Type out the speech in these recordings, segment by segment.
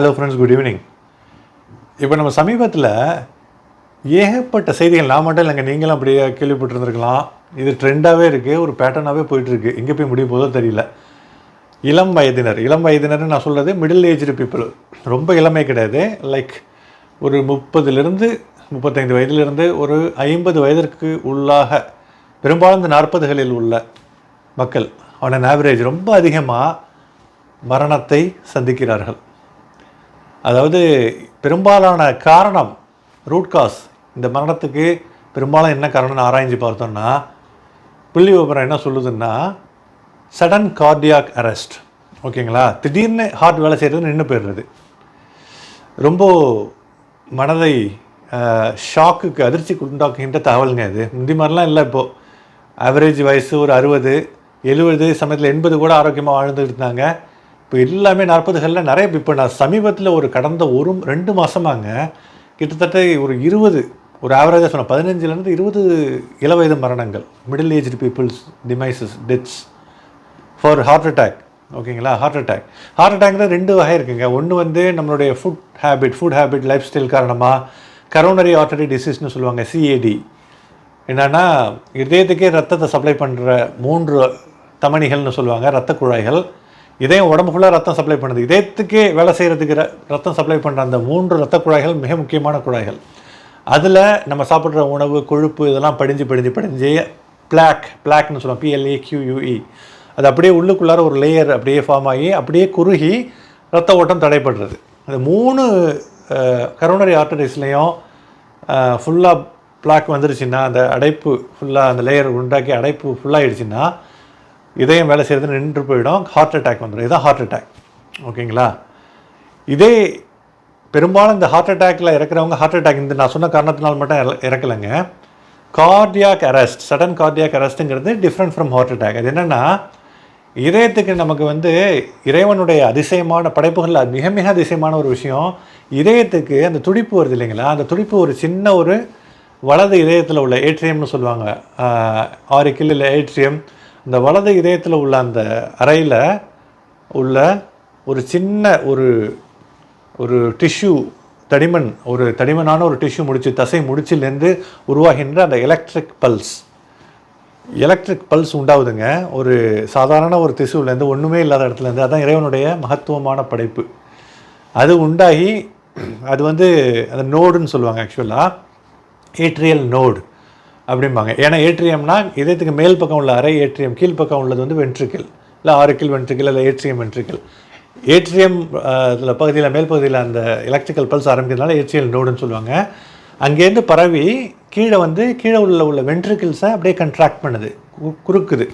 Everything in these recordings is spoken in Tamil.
ஹலோ ஃப்ரெண்ட்ஸ் குட் ஈவினிங் இப்போ நம்ம சமீபத்தில் ஏகப்பட்ட செய்திகள் நான் மட்டும் இல்லைங்க நீங்களும் அப்படியே கேள்விப்பட்டிருந்துருக்கலாம். இது ட்ரெண்டாகவே இருக்குது ஒரு பேட்டர்னாகவே போயிட்டுருக்கு எங்கே போய் முடிய போதோ தெரியல. இளம் வயதினர் இளம் வயதினர்னு நான் சொல்கிறது மிடில் ஏஜ்டு பீப்புள் ரொம்ப இளமை கிடையாது. லைக் ஒரு முப்பதுலேருந்து முப்பத்தைந்து வயதிலிருந்து ஒரு ஐம்பது வயதிற்கு உள்ளாக பெரும்பாலும் இந்த நாற்பதுகளில் உள்ள மக்கள் ஆன் அன் ஆவரேஜ் ரொம்ப அதிகமாக மரணத்தை சந்திக்கிறார்கள். அதாவது பெரும்பாலான காரணம் ரூட் காஸ் இந்த மரணத்துக்கு பெரும்பாலும் என்ன காரணம்னு ஆராய்ஞ்சு பார்த்தோம்னா புள்ளி விவரம் என்ன சொல்லுதுன்னா சடன் கார்டியாக் அரெஸ்ட் ஓகேங்களா? திடீர்னு ஹார்ட் வேலை செய்கிறது நின்று போயிடுறது. ரொம்ப மனதை ஷாக்குக்கு அதிர்ச்சிக்கு உண்டாக்குகின்ற தகவலுங்க இது. முந்தி மாதிரிலாம் இல்லை இப்போது ஆவரேஜ் வயசு ஒரு அறுபது எழுபது சமயத்தில் எண்பது கூட ஆரோக்கியமாக வாழ்ந்துட்டு இருந்தாங்க. இப்போ எல்லாமே நாற்பதுகளில் நிறைய இப்போ நான் சமீபத்தில் ஒரு கடந்த ஒரு ரெண்டு மாதமாங்க கிட்டத்தட்ட ஒரு இருபது ஒரு ஆவரேஜாக சொன்ன பதினஞ்சுலேருந்து இருபது இளவயது மரணங்கள். Middle age peoples demises deaths for heart attack ஓகேங்களா ஹார்ட் அட்டாக் ஹார்ட் அட்டாக்ல ரெண்டு வகை இருக்குங்க. ஒன்று வந்து நம்மளுடைய food habit food habit life style காரணமாக கரோனரி ஆர்டரி டிசீஸ்னு சொல்லுவாங்க சிஏடி என்னென்னா இதயத்துக்கே ரத்தத்தை சப்ளை பண்ணுற மூன்று தமணிகள்னு சொல்லுவாங்க ரத்த குழாய்கள். இதயம் உடம்பு ஃபுல்லாக ரத்தம் சப்ளை பண்ணுது. இதயத்துக்கே வேலை செய்கிறதுக்கு ர- ரத்தம் சப்ளை பண்ணுற அந்த மூன்று ரத்த குழாய்கள் மிக முக்கியமான குழாய்கள். அதில் நம்ம சாப்பிட்ற உணவு கொழுப்பு இதெல்லாம் படிஞ்சு படிஞ்சு படிஞ்சு பிளாக் பிளாக்னு சொல்லுவோம். பிஎல்ஏ கியூயூஇ அது அப்படியே உள்ளுக்குள்ளார ஒரு லேயர் அப்படியே ஃபார்ம் ஆகி அப்படியே குறுகி ரத்த ஓட்டம் தடைப்படுறது அந்த மூணு கரோனரி ஆர்டரிஸ்லேயும் ஃபுல்லாக பிளாக் வந்துருச்சுன்னா அந்த அடைப்பு ஃபுல்லாக அந்த லேயர் உண்டாக்கி அடைப்பு ஃபுல்லாகிடுச்சுன்னா இதயம் வேலை செய்கிறது நின்று போயிடும் ஹார்ட் அட்டாக் வந்துடும் இதுதான் ஹார்ட் அட்டாக் ஓகேங்களா? இதே பெரும்பாலும் இந்த ஹார்ட் அட்டாக்கில் இறக்குறவங்க ஹார்ட் அட்டாக் இந்த நான் சொன்ன காரணத்தினால் மட்டும் இறக்கலைங்க. கார்டியாக் அரெஸ்ட் சடன் கார்டியாக் அரெஸ்ட்டுங்கிறது டிஃப்ரெண்ட் ஃப்ரம் ஹார்ட் அட்டாக் அது என்னென்னா இதயத்துக்கு நமக்கு வந்து இறைவனுடைய அதிசயமான படைப்புகளில் மிக மிக அதிசயமான ஒரு விஷயம். இதயத்துக்கு அந்த துடிப்பு வருது இல்லைங்களா? அந்த துடிப்பு ஒரு சின்ன ஒரு வலது இதயத்தில் உள்ள ஏட்ரியம்னு சொல்லுவாங்க. ஆறு இல்லை ஏட்ரியம் இந்த வலது இதயத்தில் உள்ள அந்த அறையில் உள்ள ஒரு சின்ன ஒரு ஒரு டிஷ்யூ தடிமன் ஒரு தடிமனான ஒரு டிஷ்யூ முடிச்சு தசை முடிச்சிலேருந்து உருவாகின்ற அந்த எலக்ட்ரிக் பல்ஸ் எலக்ட்ரிக் பல்ஸ் உண்டாகுதுங்க. ஒரு சாதாரண ஒரு திசுவிலேருந்து ஒன்றுமே இல்லாத இடத்துலேருந்து அதுதான் இறைவனுடைய மகத்துவமான படைப்பு. அது உண்டாகி அது வந்து அந்த நோடுன்னு சொல்லுவாங்க ஆக்சுவலாக ஏட்ரியல் நோடு அப்படிம்பாங்க. ஏன்னா ஏட்ரியம்னா இதயத்துக்கு மேல் பக்கம் உள்ள அரை ஏட்ரியம் கீழ் பக்கம் உள்ளது வந்து வென்ட்ரிக்கல் இல்லை ஆரிக்கிள் வென்ட்ரிக்கல் இல்லை ஏட்ரியம் வென்ட்ரிக்கல் ஏட்ரியம் இதில் பகுதியில் மேல் பகுதியில் அந்த எலக்ட்ரிக்கல் பல்ஸ் ஆரம்பிக்கிறதுனால ஏட்ரியல் நோடுன்னு சொல்லுவாங்க. அங்கேருந்து பரவி கீழே வந்து கீழே உள்ள உள்ள வென்ட்ரிக்கிள்ஸை அப்படியே கண்ட்ராக்ட் பண்ணுது. கு- குறுக்குது.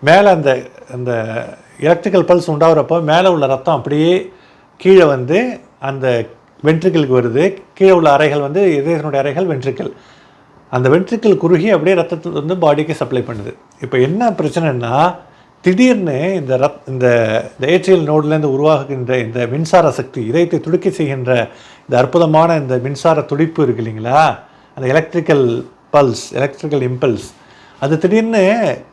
மேலே அந்த அந்த எலக்ட்ரிக்கல் பல்ஸ் உண்டாகிறப்போ மேலே உள்ள ரத்தம் அப்படியே கீழே வந்து அந்த வென்ட்ரிக்கிளுக்கு வருது. கீழே உள்ள அறைகள் வந்து இதயத்தினுடைய அறைகள் வென்ட்ரிக்கல் அந்த வென்ட்ரிக்கல் குறுகி அப்படியே ரத்தத்தை வந்து பாடிக்கு சப்ளை பண்ணுது. இப்போ என்ன பிரச்சனைன்னா திடீர்னு இந்த ரத் இந்த இந்த ஏற்றியல் நோட்லேருந்து உருவாகுகின்ற இந்த மின்சார சக்தி இதயத்தை துடிக்க செய்கின்ற இந்த அற்புதமான இந்த மின்சார துடிப்பு இருக்கு இல்லைங்களா? அந்த எலக்ட்ரிக்கல் பல்ஸ் எலக்ட்ரிக்கல் இம்பல்ஸ் அது திடீர்னு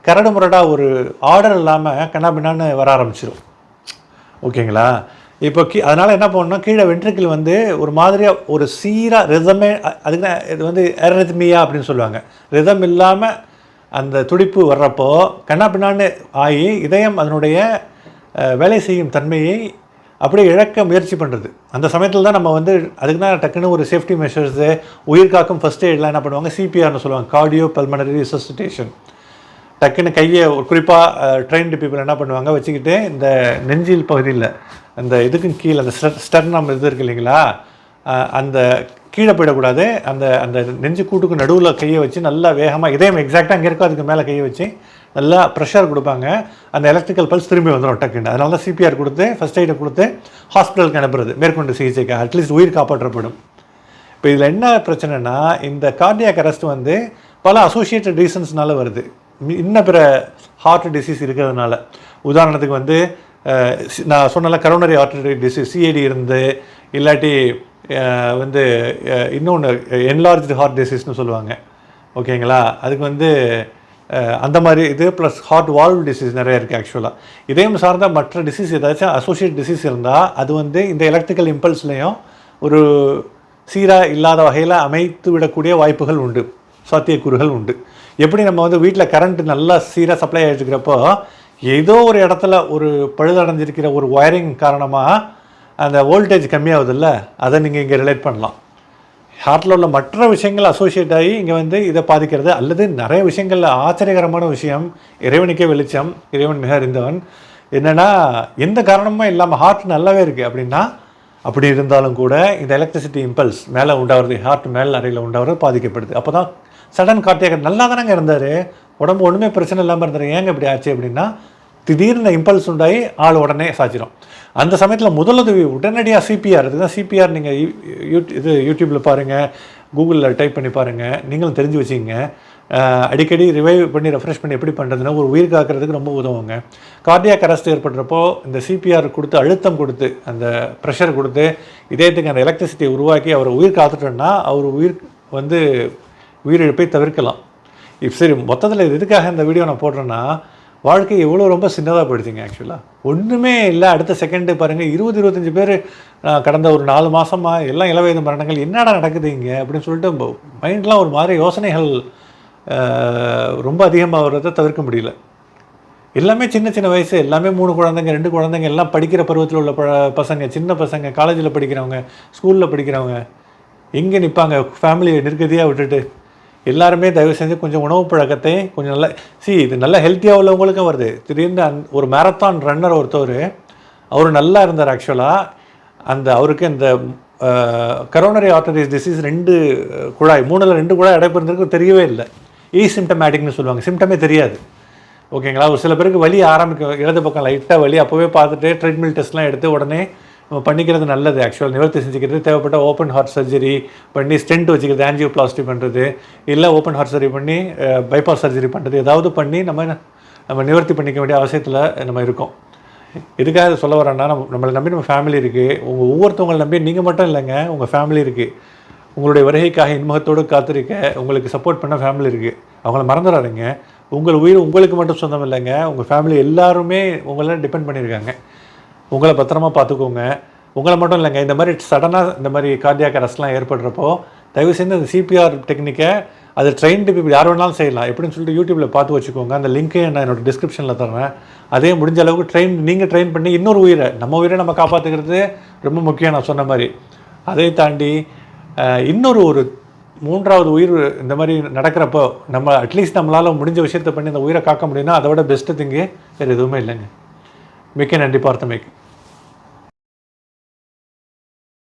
கரடு முரடாக ஒரு ஆர்டர் இல்லாமல் கண்ணாபின்னான்னு வர ஆரம்பிச்சிடும் ஓகேங்களா? இப்போ கீ அதனால் என்ன பண்ணணும் கீழே வென்ட்ரிக்கிள் வந்து ஒரு மாதிரியாக ஒரு சீராக ரிதமே அதுக்கு இது வந்து எரரிதமியா அப்படின்னு சொல்லுவாங்க. ரிதம் இல்லாமல் அந்த துடிப்பு வர்றப்போ கண்ணா பின்னான்னு ஆகி இதயம் அதனுடைய வேலை செய்யும் தன்மையை அப்படியே இழக்க முயற்சி பண்ணுறது அந்த சமயத்தில் தான் நம்ம வந்து அதுக்கு தான் டக்குன்னு ஒரு சேஃப்டி மெஷர்ஸு உயிர் காக்கும் ஃபஸ்ட் எய்ட்லாம் என்ன பண்ணுவாங்க? சிபிஆர்னு சொல்லுவாங்க. கார்டியோ பல்மனரி ரிசசிட்டேஷன் டக்குன்னு கையை ஒரு குறிப்பாக ட்ரெயின்டு பீப்புள் என்ன பண்ணுவாங்க வச்சுக்கிட்டு இந்த நெஞ்சில் பகுதியில் அந்த இதுக்கும் கீழே அந்த ஸ்டர்னம் இது இருக்கு இல்லைங்களா? அந்த கீழே போயிடக்கூடாது. அந்த அந்த நெஞ்சு கூட்டுக்கு நடுவில் கையை வச்சு நல்லா வேகமாக இதே எக்ஸாக்டாக அங்கே இருக்கோ அதுக்கு மேலே கையை வச்சு நல்லா ப்ரெஷர் கொடுப்பாங்க. அந்த எலக்ட்ரிக்கல் பல்ஸ் திரும்பி வந்துடும் டக்குன்னு. அதனால தான் சிபிஆர் கொடுத்து ஃபஸ்ட் எய்டை கொடுத்து ஹாஸ்பிட்டலுக்கு அனுப்புறது. மேற்கொண்டு சிகிச்சைக்கு அட்லீஸ்ட் உயிர் காப்பாற்றப்படும். இப்போ இதில் என்ன பிரச்சனைனா இந்த கார்டியாக் அரெஸ்ட் வந்து பல அசோசியேட்டட் ரீசன்ஸ்னால வருது. இன்ன பிற ஹார்ட் டிசீஸ் இருக்கிறதுனால. உதாரணத்துக்கு வந்து நான் சொன்னல கரோனரி ஆர்டரி டிசீஸ் சிஏடி இருந்து இல்லாட்டி வந்து இன்னொன்று என்லார்ஜ் ஹார்ட் டிசீஸ்னு சொல்லுவாங்க. ஓகேங்களா? அதுக்கு வந்து அந்த மாதிரி இது ப்ளஸ் ஹார்ட் வால்வ் டிசீஸ் நிறைய இருக்குது ஆக்சுவலாக இதையும் சார்ந்த மற்ற டிசீஸ் ஏதாச்சும் அசோசியேட் டிசீஸ் இருந்தால் அது வந்து இந்த எலக்ட்ரிக்கல் இம்பல்ஸ்லேயும் ஒரு சீராக இல்லாத வகையில் அமைத்து விடக்கூடிய வாய்ப்புகள் உண்டு. சாத்தியக்கூறுகள் உண்டு. எப்படி நம்ம வந்து வீட்டில் கரண்ட் நல்லா சீராக சப்ளை ஆகிட்டுருக்கிறப்போ ஏதோ ஒரு இடத்துல ஒரு பழுதடைஞ்சிருக்கிற ஒரு ஒயரிங் காரணமாக அந்த வோல்டேஜ் கம்மியாகுதுல்ல அதை நீங்கள் இங்கே ரிலேட் பண்ணலாம். ஹார்ட்டில் உள்ள மற்ற விஷயங்கள் அசோசியேட் ஆகி இங்கே வந்து இதை பாதிக்கிறது அல்லது நிறைய விஷயங்கள்ல ஆச்சரியகரமான விஷயம் இறைவனுக்கே வெளிச்சம் இறைவன் மிக அறிந்தவன். என்னன்னா எந்த காரணமும் இல்லாமல் ஹார்ட் நல்லாவே இருக்குது அப்படின்னா அப்படி இருந்தாலும் கூட இந்த எலக்ட்ரிசிட்டி இம்பல்ஸ் மேலே உண்டாகிறது ஹார்ட் மேல் அறையில் உண்டாகிறது பாதிக்கப்படுது. அப்போ தான் சடன் கார்டியாக நல்லா தானங்க இருந்தார். உடம்பு ஒன்றுமே பிரச்சனை இல்லாமல் இருந்தார். ஏங்க இப்படி ஆச்சு அப்படின்னா திடீர்னு இம்பல்ஸ் உண்டாகி ஆள் உடனே சாச்சிடும் அந்த சமயத்தில் முதலுதவி உடனடியாக சிபிஆர் இதுதான் சிபிஆர் நீங்கள் யூ இது யூடியூப்பில் பாருங்கள் கூகுளில் டைப் பண்ணி பாருங்கள் நீங்களும் தெரிஞ்சு வச்சுங்க அடிக்கடி ரிவைவ் பண்ணி ரெஃப்ரெஷ் பண்ணி எப்படி பண்ணுறதுன்னா ஒரு உயிர் காக்கிறதுக்கு ரொம்ப உதவுங்க. கார்டியாக் அரெஸ்ட் ஏற்படுறப்போ இந்த சிபிஆர் கொடுத்து அழுத்தம் கொடுத்து அந்த ப்ரெஷர் கொடுத்து இதயத்துக்கு அந்த எலக்ட்ரிசிட்டியை உருவாக்கி அவர் உயிர் காத்துட்டோன்னா அவர் உயிர் வந்து உயிரிழப்பை தவிர்க்கலாம். இப்போ சரி மொத்தத்தில் இது எதுக்காக இந்த வீடியோ நான் போடுறேன்னா வாழ்க்கை எவ்வளோ ரொம்ப சின்னதாக போயிடுச்சுங்க ஆக்சுவலாக ஒன்றுமே இல்லை அடுத்த செகண்டு பாருங்கள் இருபது இருபத்தஞ்சி பேர் கடந்த ஒரு நாலு மாதமாக எல்லாம் இளவயது மரணங்கள் என்னடா நடக்குது இங்கே? அப்படின்னு சொல்லிட்டு மைண்ட்லாம் ஒரு மாதிரி யோசனைகள் ரொம்ப அதிகமாக வர்றதை தவிர்க்க முடியல. எல்லாமே சின்ன சின்ன வயசு எல்லாமே மூணு குழந்தைங்க ரெண்டு குழந்தைங்க எல்லாம் படிக்கிற பருவத்தில் உள்ள ப பசங்க சின்ன பசங்க காலேஜில் படிக்கிறவங்க ஸ்கூலில் படிக்கிறவங்க எங்கே நிற்பாங்க ஃபேமிலியை நிற்கதியாக விட்டுட்டு எல்லாருமே தயவு செஞ்சு கொஞ்சம் உணவு பழக்கத்தை கொஞ்சம் நல்லா சி இது நல்ல ஹெல்த்தியாக உள்ளவங்களுக்கும் வருது. திடீர்னு அந் ஒரு மேரத்தான் ரன்னர் ஒருத்தவர் அவர் நல்லா இருந்தார் ஆக்சுவலாக அந்த அவருக்கு இந்த கரோனரி ஆர்டரிஸ் டிசீஸ் ரெண்டு குழாய் மூணில் ரெண்டு குழாய் அடைப்பிருந்திருக்கு தெரியவே இல்லை. ஈ சிம்டமேட்டிக்னு சொல்லுவாங்க. சிம்டமே தெரியாது. ஓகேங்களா ஒரு சில பேருக்கு வலி ஆரம்பிக்கும். இடது பக்கம் லைட்டாக வலி. அப்போவே பார்த்துட்டு ட்ரீட்மெண்ட் டெஸ்ட்லாம் எடுத்து உடனே பண்ணிக்கிறது நல்லது ஆக்சுவல் நிவர்த்தி செஞ்சுக்கிறது. தேவைப்பட்ட ஓப்பன் ஹார்ட் சர்ஜரி பண்ணி ஸ்டென்ட் வச்சுக்கிறது ஆன்ஜியோபிளாஸ்டி பண்ணுறது இல்லை ஓப்பன் ஹார்ட் சர்ஜரி பண்ணி பைபாஸ் சர்ஜரி பண்ணுறது ஏதாவது பண்ணி நம்ம நம்ம நிவர்த்தி பண்ணிக்க வேண்டிய அவசியத்தில் நம்ம இருக்கோம். எதுக்காக சொல்ல வரேன்னா நம்ம நம்மளை நம்பி நம்ம ஃபேமிலி இருக்குது உங்கள் ஒவ்வொருத்தவங்களை நம்பி நீங்கள் மட்டும் இல்லைங்க உங்கள் ஃபேமிலி இருக்குது உங்களுடைய வருகைக்காக இன்முகத்தோடு காத்திருக்க உங்களுக்கு சப்போர்ட் பண்ண ஃபேமிலி இருக்குது அவங்கள மறந்துடாதீங்க. உங்கள் உயிர் உங்களுக்கு மட்டும் சொந்தம் இல்லைங்க உங்கள் ஃபேமிலி எல்லாருமே உங்களை டிபெண்ட் பண்ணியிருக்காங்க. உங்களை பத்திரமா பார்த்துக்கோங்க. உங்களை மட்டும் இல்லைங்க இந்த மாதிரி சடனாக இந்த மாதிரி கார்டியாக் அரெஸ்ட்லாம் ஏற்படுறப்போ தயவு செஞ்சு அந்த சிபிஆர் டெக்னிக்கை அது ட்ரெயின்டு பீப்புள் யார் வேணாலும் செய்யலாம். எப்படின்னு சொல்லிட்டு யூடியூப்பில் பார்த்து வச்சுக்கோங்க. அந்த லிங்க்கை நான் என்னோடய டிஸ்கிரிப்ஷனில் தரேன். அதே முடிஞ்ச அளவுக்கு ட்ரெயின் நீங்கள் ட்ரெயின் பண்ணி இன்னொரு உயிரை நம்ம உயிரை நம்ம காப்பாற்றுக்கிறது ரொம்ப முக்கியம் நான் சொன்ன மாதிரி. அதை தாண்டி இன்னொரு ஒரு மூன்றாவது உயிர் இந்த மாதிரி நடக்கிறப்போ நம்ம அட்லீஸ்ட் நம்மளால் முடிஞ்ச விஷயத்தை பண்ணி அந்த உயிரை காக்க முடியும்னா அதை விட பெஸ்ட்டு திங்கு வேறு எதுவுமே இல்லைங்க. மிக்க நன்றி பார்த்தமைக்கு.